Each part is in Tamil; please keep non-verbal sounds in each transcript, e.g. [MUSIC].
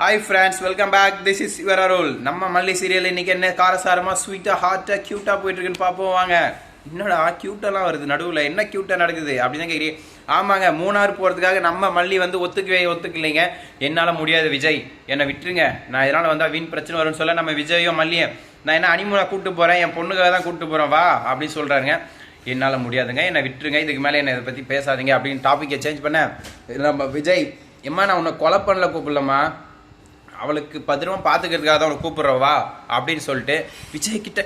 Hi friends welcome back this is your Arul நம்ம மல்லி சீரியல் இன்னைக்கு என்ன? காரசாரமாக ஸ்வீட்டாக ஹார்ட்டாக க்யூட்டாக போயிட்டு இருக்குன்னு பார்ப்போம். வாங்க. என்னடா க்யூட்டெல்லாம் வருது நடுவில். என்ன க்யூட்டாக நடக்குது? அப்படின்னு தான் கேட்குறீங்க ஆமாங்க மூணாறு போகிறதுக்காக நம்ம மல்லி வந்து ஒத்துக்கவே ஒத்துக்கலைங்க. என்னால் முடியாது விஜய். என்னை விட்டுருங்க. நான் இதனால் வந்தால் வீண் பிரச்சனை வரும்னு சொல்ல நம்ம விஜயும் மல்லியும். நான் என்ன அனிமூனா கூப்பிட்டு போகிறேன் என் பொண்ணுக்காக தான் கூப்பிட்டு போகிறேன் வா அப்படின்னு சொல்கிறாருங்க என்னால் முடியாதுங்க. என்னை விட்டுருங்க. இதுக்கு மேலே என்னை இதை பற்றி பேசாதீங்க அப்படின்னு டாப்பிக்கை சேஞ்ச் பண்ண நம்ம விஜய் எம்மா நான் உன்னை கொலை பண்ணல கூப்பிடலம்மா. அவளுக்கு பத்திரமா பார்த்துக்கிறதுக்காக தான் அவளை கூப்பிட்றவா அப்படின்னு சொல்லிட்டு விஜய் கிட்ட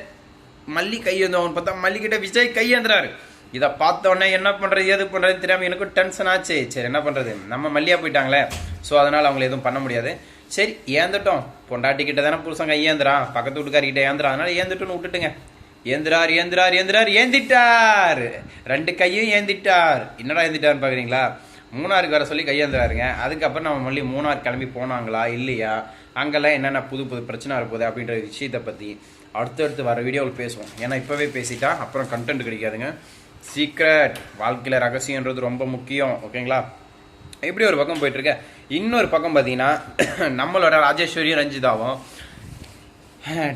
மல்லி கையேந்தவன் பார்த்தா மல்லி கிட்ட விஜய் கையேந்துறாரு இதை பார்த்த என்ன பண்ணுறது எது பண்ணுறது தெரியாமல் எனக்கும் டென்ஷன் ஆச்சு. சரி என்ன பண்ணுறது நம்ம மல்லியாக போயிட்டாங்களே. ஸோ அதனால் அவங்கள எதுவும் பண்ண முடியாது. சரி ஏந்துட்டோம். பொண்டாட்டி கிட்ட தானே புருஷன் கையேந்துறான் பக்கத்து வீட்டுக்காரிக்கிட்ட ஏந்துறான். அதனால ஏந்துட்டுன்னு விட்டுட்டுங்க. ஏந்திரார் ஏந்திரார் ஏந்திரார் ஏந்திட்டார். ரெண்டு கையும் ஏந்திட்டார். என்னடா ஏந்திட்டார்னு பார்க்குறீங்களா மூணாருக்கு வர சொல்லி கையேந்துறாருங்க. அதுக்கப்புறம் நம்ம மல்லி மூணார் கிளம்பி போனாங்களா? இல்லையா? அங்கெல்லாம் என்னென்ன புது புது பிரச்சனை வரப்போகுது அப்படின்ற விஷயத்தை பற்றி அடுத்தடுத்து வர வீடியோவில் பேசுவோம். ஏன்னா இப்போவே பேசிட்டா அப்புறம் கண்டென்ட் கிடைக்காதுங்க. சீக்ரெட் வாழ்க்கையில் ரகசியன்றது ரொம்ப முக்கியம். ஓகேங்களா? இப்படி ஒரு பக்கம் போயிட்டுருக்க இன்னொரு பக்கம் பார்த்தீங்கன்னா [CLEARS THROAT] நம்மளோட ராஜேஸ்வரியும் ரஞ்சிதாவும்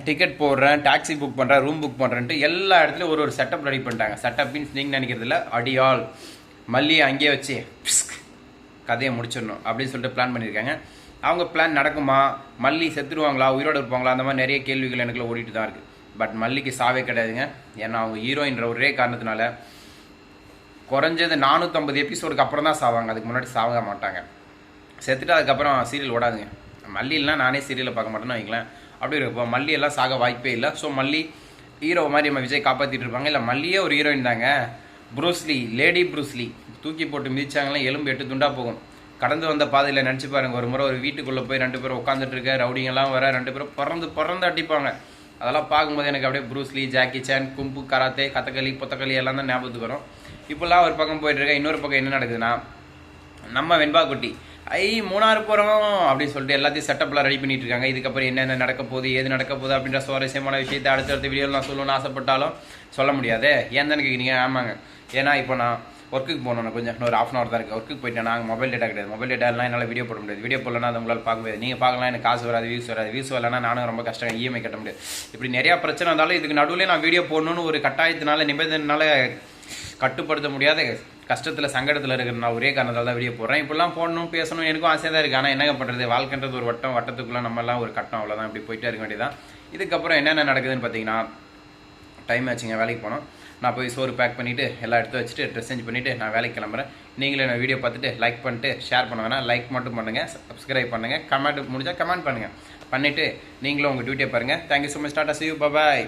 டிக்கெட் போடுறேன் டாக்ஸி புக் பண்ணுறேன் ரூம் புக் பண்ணுறேன்ட்டு எல்லா இடத்துலையும் ஒரு ஒரு செட்டப் ரெடி பண்ணிட்டாங்க. செட்டப் மீன்ஸ் நீங்கள் நினைக்கிறதில்ல அடியால் மல்லியை அங்கேயே வச்சு பிஸ்க் கதையை முடிச்சிடணும் அப்படின்னு சொல்லிட்டு பிளான் பண்ணியிருக்காங்க. அவங்க பிளான் நடக்குமா? மல்லி செத்துருவாங்களா உயிரோடு இருப்பாங்களா? அந்த மாதிரி நிறைய கேள்விகள் எனக்குள்ள ஓடிட்டு தான் இருக்குது பட் மல்லிக்கு சாவே கிடையாதுங்க. ஏன்னா அவங்க ஹீரோயின்ற ஒரே காரணத்தினால குறைஞ்சது நானூற்றம்பது எபிசோடுக்கு அப்புறம் தான் சாவாங்க. அதுக்கு முன்னாடி சாக மாட்டாங்க. செத்துட்டு அதுக்கப்புறம் சீரியல் ஓடாதுங்க. மல்லிலாம் நானே சீரியலை பார்க்க மாட்டேன்னு வைங்களேன். அப்படி இருக்கும். மல்லி எல்லாம் சாக வாய்ப்பே இல்லை. ஸோ மல்லி ஹீரோ மாதிரி நம்ம விஜய் காப்பாற்றிட்டு இருப்பாங்க. இல்லை மல்லியே ஒரு ஹீரோயின் தாங்க. ப்ரூஸ்லி லேடி ப்ரூஸ்லி தூக்கி போட்டு மிதிச்சாங்களாம் எலும்பு எட்டு துண்டா போகும். கடந்து வந்த பாதையில் நினச்சி பாருங்க ஒரு முறை ஒரு வீட்டுக்குள்ளே போய் ரெண்டு பேரும் உட்காந்துட்டு இருக்க ரவுடிங்கெல்லாம் வர ரெண்டு பேரும் பிறந்து பிறந்து அடிப்பாங்க. அதெல்லாம் பார்க்கும்போது எனக்கு அப்படியே Bruce Lee Jackie Chan kung fu karate Kathakali புத்தகளி எல்லாம் தான் ஞாபகத்துக்கு வரும். இப்போல்லாம் ஒரு பக்கம் போயிட்டுருக்கேன் இன்னொரு பக்கம் என்ன நடக்குதுன்னா நம்ம வெண்பாக்குட்டி ஐ மூணாறு போகிறோம் அப்படின்னு சொல்லிட்டு எல்லாத்தையும் செட்டப்லாம் ரெடி பண்ணிட்டு இருக்காங்க. இதுக்கப்புறம் என்னென்ன நடக்க போகுது ஏது நடக்க போகுது அப்படின்ற சுவாரஸ்யமான விஷயத்தை அடுத்தடுத்த வீடியோவில் நான் சொல்லணும்னு ஆசைப்பட்டாலும் சொல்ல முடியாது. ஏன் தானே கேட்குறீங்க ஆமாங்க. ஏன்னா இப்போ நான் ஒர்க்குக்கு போகணும் கொஞ்சம் இன்னொரு ஆஃப் அன் அவர் தான் இருக்குது ஒர்க்குக்கு போயிட்டேன். நாங்கள் மொபைல் டேட்டா கிடையாது. மொபைல் டேட்டாலாம் என்னால் வீடியோ போட முடியாது. வீடியோ போடலன்னா அது உங்களால் பார்க்க முடியாது. நீங்கள் பார்க்கலாம் எனக்கு காசு வராது வியூஸ் வராது. வியூஸ் வரலன்னா நானும் ரொம்ப கஷ்டம். இஎம்ஐ கட்ட முடியாது. இப்படி நிறையா பிரச்சனை இருந்தாலும் இதுக்கு நடுவில் நான் வீடியோ போடணும்னு ஒரு கட்டாயத்தினால நிபந்தனால கட்டுப்படுத்த முடியாத கஷ்டத்தில் சங்கடத்தில் இருக்கிற நான் ஒரே காரணத்தால் தான் வெளியே போடுறேன் இப்படிலாம் போடணும் பேசணும் எனக்கும் ஆசையாக தான் இருக்குது ஆனால் என்னங்க பண்ணுறது வாழ்க்கைன்றது ஒரு வட்டம் வட்டத்துக்குள்ளே நம்மலாம் ஒரு கட்டம் அவ்வளோதான் இப்படி போயிட்டே இருக்க வேண்டியதான் இதுக்கப்புறம் என்னென்ன நடக்குதுன்னு பார்த்தீங்கன்னா டைம் ஆச்சுங்க வேலைக்கு போனோம். நான் போய் சோறு பேக் பண்ணிவிட்டு எல்லாம் எடுத்து வச்சுட்டு ட்ரெஸ் சேஞ்ச் பண்ணிவிட்டு நான் வேலைக்கு கிளம்புறேன். நீங்களே நான் வீடியோ பார்த்துட்டு லைக் பண்ணிட்டு ஷேர் பண்ண வேணாம். லைக் மட்டும் பண்ணுங்கள் சப்ஸ்கிரைப் பண்ணுங்கள் கமெண்ட் முடிஞ்சால் கமெண்ட் பண்ணுங்கள் பண்ணிவிட்டு நீங்களும் உங்கள் டியூட்டியை பாருங்கள் thank you so much tata see you bye